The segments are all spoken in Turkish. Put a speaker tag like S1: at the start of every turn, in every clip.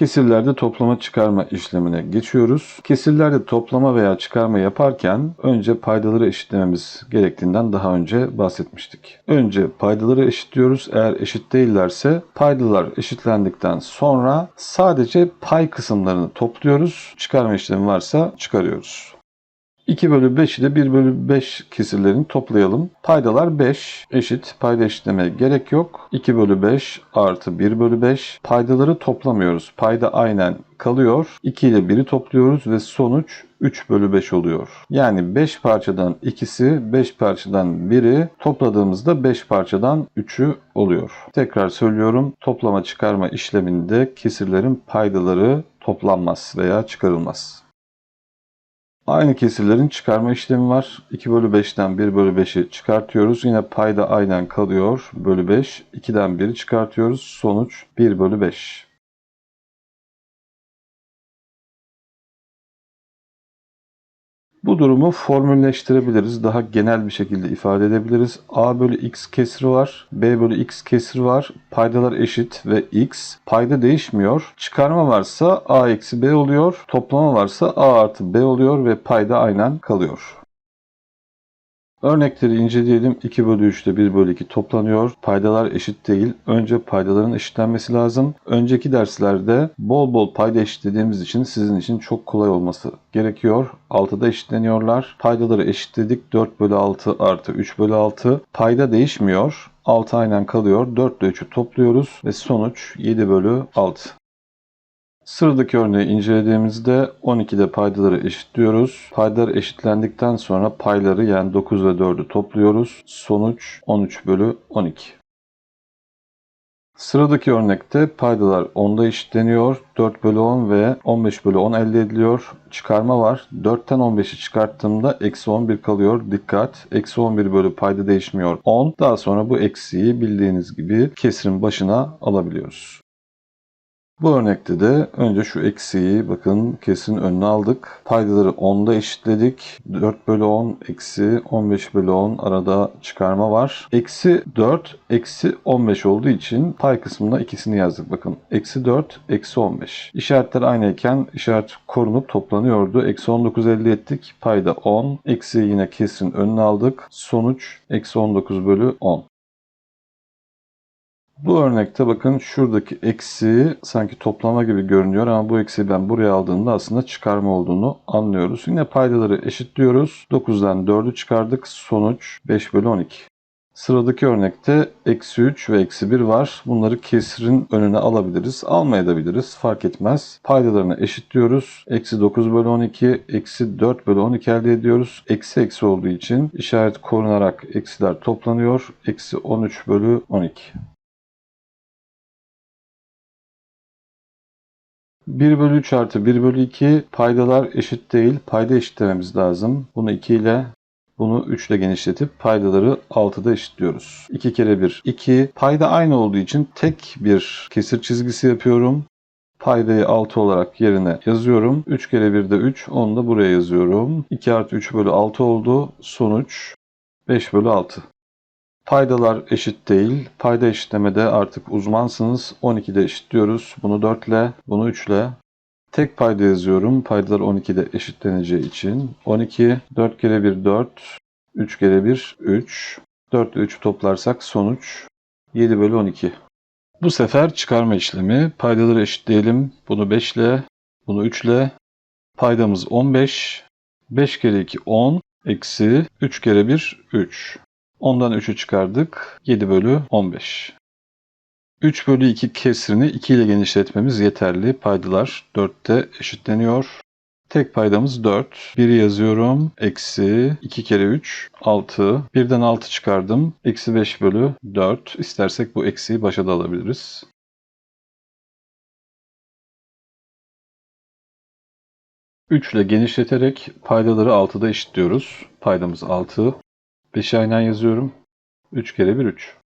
S1: Kesirlerde toplama çıkarma işlemine geçiyoruz. Kesirlerde toplama veya çıkarma yaparken önce paydaları eşitlememiz gerektiğinden daha önce bahsetmiştik. Önce paydaları eşitliyoruz. Eğer eşit değillerse paydalar eşitlendikten sonra sadece pay kısımlarını topluyoruz. Çıkarma işlemi varsa çıkarıyoruz. 2 bölü 5 ile 1 bölü 5 kesirlerini toplayalım. Paydalar 5 eşit. Payda eşitlemeye gerek yok. 2 bölü 5 artı 1 bölü 5. Paydaları toplamıyoruz. Payda aynen kalıyor. 2 ile 1'i topluyoruz ve sonuç 3 bölü 5 oluyor. Yani 5 parçadan ikisi 5 parçadan biri topladığımızda 5 parçadan 3'ü oluyor. Tekrar söylüyorum toplama çıkarma işleminde kesirlerin paydaları toplanmaz veya çıkarılmaz. Aynı kesirlerin çıkarma işlemi var. 2 bölü 5'ten 1 bölü 5'i çıkartıyoruz. Yine payda aynen kalıyor. Bölü 5. 2'den 1'i çıkartıyoruz. Sonuç 1 bölü 5. Bu durumu formülleştirebiliriz. Daha genel bir şekilde ifade edebiliriz. A bölü x kesri var. B bölü x kesri var. Paydalar eşit ve x. Payda değişmiyor. Çıkarma varsa a eksi b oluyor. Toplama varsa a artı b oluyor ve payda aynen kalıyor. Örnekleri inceleyelim. 2 bölü 3 ile 1 bölü 2 toplanıyor. Paydalar eşit değil. Önce paydaların eşitlenmesi lazım. Önceki derslerde bol bol payda eşitlediğimiz için sizin için çok kolay olması gerekiyor. 6'da eşitleniyorlar. Paydaları eşitledik. 4 bölü 6 artı 3 bölü 6. Payda değişmiyor. 6 aynen kalıyor. 4 ile 3'ü topluyoruz ve sonuç 7 bölü 6. Sıradaki örneği incelediğimizde 12'de paydaları eşitliyoruz. Paydalar eşitlendikten sonra payları yani 9 ve 4'ü topluyoruz. Sonuç 13 bölü 12. Sıradaki örnekte paydalar 10'da eşitleniyor. 4 bölü 10 ve 15 bölü 10 elde ediliyor. Çıkarma var. 4'ten 15'i çıkarttığımda eksi 11 kalıyor. Dikkat. Eksi 11 bölü payda değişmiyor 10. Daha sonra bu eksiği bildiğiniz gibi kesirin başına alabiliyoruz. Bu örnekte de önce şu eksiği bakın kesin önüne aldık. Paydaları 10'da eşitledik. 4 bölü 10 eksi 15 bölü 10 arada çıkarma var. Eksi 4 eksi 15 olduğu için pay kısmına ikisini yazdık. Bakın eksi 4 eksi 15. İşaretler aynıyken işaret korunup toplanıyordu. Eksi 19 elde ettik. Payda 10. Eksi yine kesin önüne aldık. Sonuç eksi 19 bölü 10. Bu örnekte bakın şuradaki eksi sanki toplama gibi görünüyor ama bu eksiği ben buraya aldığımda aslında çıkarma olduğunu anlıyoruz. Yine paydaları eşitliyoruz. 9'dan 4'ü çıkardık. Sonuç 5 bölü 12. Sıradaki örnekte eksi 3 ve eksi 1 var. Bunları kesirin önüne alabiliriz. Almayabiliriz. Fark etmez. Paydalarını eşitliyoruz. Eksi 9 bölü 12, eksi 4 bölü 12 elde ediyoruz. Eksi eksi olduğu için işaret korunarak eksiler toplanıyor. Eksi 13 bölü 12. 1 bölü 3 artı 1 bölü 2 paydalar eşit değil. Payda eşitlememiz lazım. Bunu 2 ile bunu 3 ile genişletip paydaları 6'da eşitliyoruz. 2 kere 1 2. Payda aynı olduğu için tek bir kesir çizgisi yapıyorum. Paydayı 6 olarak yerine yazıyorum. 3 kere 1 de 3. Onu da buraya yazıyorum. 2 artı 3 bölü 6 oldu. Sonuç 5 bölü 6. Paydalar eşit değil. Payda eşitlemede artık uzmansınız. 12'de eşitliyoruz. Bunu 4 ile, bunu 3 ile. Tek payda yazıyorum. Paydalar 12'de eşitleneceği için. 12, 4 kere 1 4, 3 kere 1 3. 4 ile 3'ü toplarsak sonuç 7 bölü 12. Bu sefer çıkarma işlemi. Paydaları eşitleyelim. Bunu 5 ile, bunu 3 ile. Paydamız 15. 5 kere 2 10. Eksi 3 kere 1 3. 10'dan 3'ü çıkardık. 7 bölü 15. 3 bölü 2 kesirini 2 ile genişletmemiz yeterli. Paydalar 4'te eşitleniyor. Tek paydamız 4. 1'i yazıyorum. Eksi 2 kere 3 6. Birden 6 çıkardım. Eksi 5 bölü 4. İstersek bu eksiği başa da alabiliriz. İle genişleterek paydaları 6'da eşitliyoruz. Paydamız 6. 5'i aynen yazıyorum. 3 kere 1 3.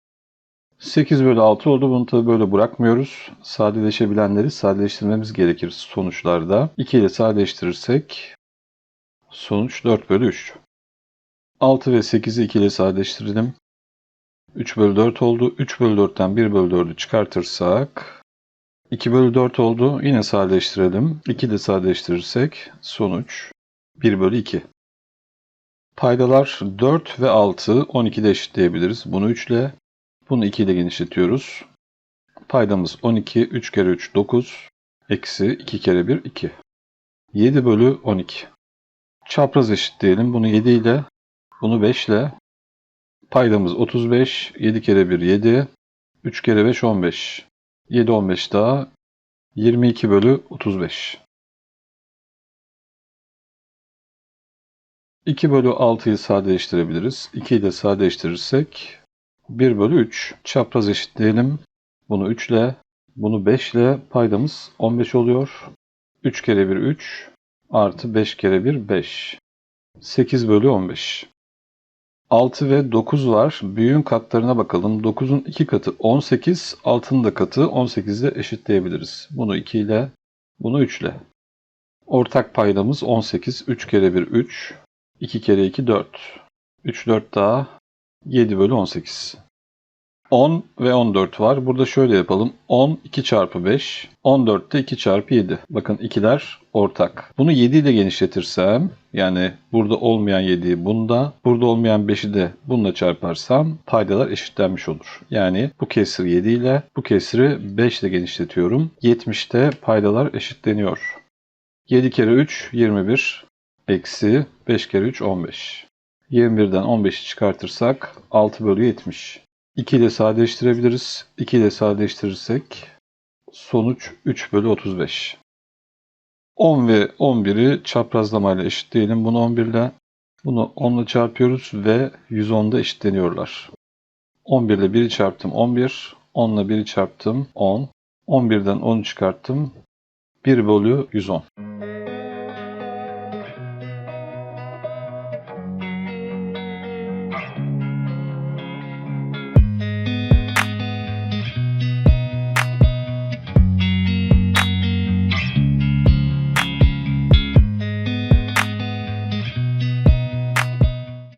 S1: 8 bölü 6 oldu. Bunu tabi böyle bırakmıyoruz. Sadeleşebilenleri sadeleştirmemiz gerekir sonuçlarda. 2 ile sadeleştirirsek sonuç 4 bölü 3. 6 ve 8'i 2 ile sadeleştirdim. 3 bölü 4 oldu. 3 bölü 4'ten 1 bölü 4'ü çıkartırsak 2 bölü 4 oldu. Yine sadeleştirelim. 2 de sadeleştirirsek sonuç 1 bölü 2. Paydalar 4 ve 6 12'de eşitleyebiliriz. Bunu 3 ile bunu 2 ile genişletiyoruz. Paydamız 12. 3 kere 3 9. Eksi 2 kere 1 2. 7 bölü 12. Çapraz eşitleyelim. Bunu 7 ile bunu 5 ile paydamız 35. 7 kere 1 7. 3 kere 5 15. 7 15 daha 22 bölü 35. 2 bölü 6'yı sadeleştirebiliriz. 2'yi de sadeleştirirsek 1 bölü 3. Çapraz eşitleyelim. Bunu 3 ile, bunu 5 ile paydamız 15 oluyor. 3 kere 1 3 artı 5 kere 1 5. 8 bölü 15. 6 ve 9 var. Büyüğün katlarına bakalım. 9'un 2 katı 18, 6'nın da katı 18 ile eşitleyebiliriz. Bunu 2 ile, bunu 3 ile. Ortak paydamız 18. 3 kere 1 3, 2 kere 2 4. 3 4 daha 7 bölü 18. 10 ve 14 var. Burada şöyle yapalım. 10 2 çarpı 5. 14 de 2 çarpı 7. Bakın ikiler ortak. Bunu 7 ile genişletirsem yani burada olmayan 7'yi bunda, burada olmayan 5'i de bununla çarparsam paydalar eşitlenmiş olur. Yani bu kesri 7 ile bu kesri 5 ile genişletiyorum. 70'te paydalar eşitleniyor. 7 kere 3 21 eksi 5 kere 3 15. 21'den 15'i çıkartırsak 6 bölü 70. 2 ile sadeleştirebiliriz. 2 ile sadeleştirirsek sonuç 3 bölü 35. 10 ve 11'i çaprazlamayla eşitleyelim. Bunu 11 ile bunu 10 ile çarpıyoruz ve 110'da eşitleniyorlar. 11 ile 1'i çarptım 11. 10 ile 1'i çarptım 10. 11'den 10'u çıkarttım. 1 bölü 110.